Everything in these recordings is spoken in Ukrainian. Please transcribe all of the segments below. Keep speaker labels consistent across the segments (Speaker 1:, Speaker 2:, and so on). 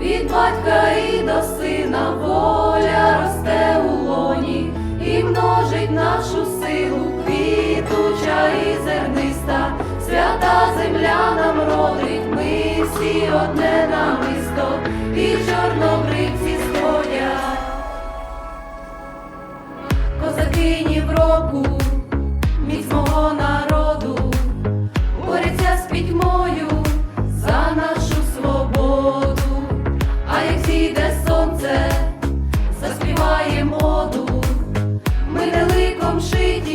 Speaker 1: від батька і до сина воля росте у лоні і множить нашу силу, квітуча і зерниста, свята земля нам родить, ми всі одне намисто, і чорнобривці сходять. Козакині в року, сонце, заспіває моду, ми не ликом шиті,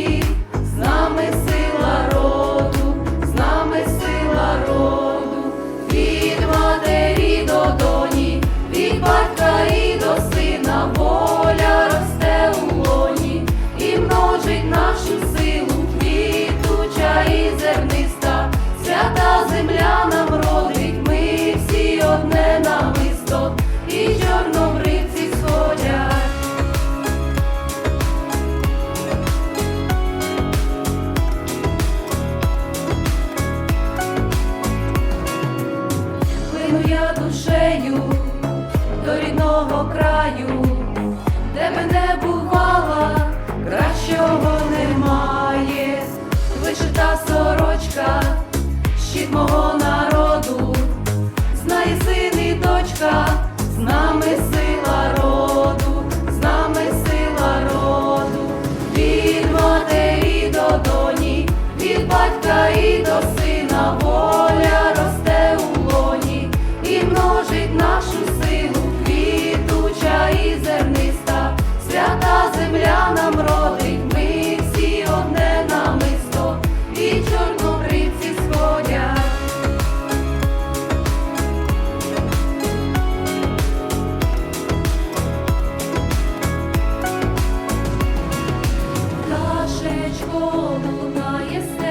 Speaker 1: рідного краю, де мене бувала, кращого немає, вишита сорочка, щит мого народу, знає син і дочка, з нами сила роду, з нами сила роду, від матері до доні, від батька і до сина Пташечко лунає ще,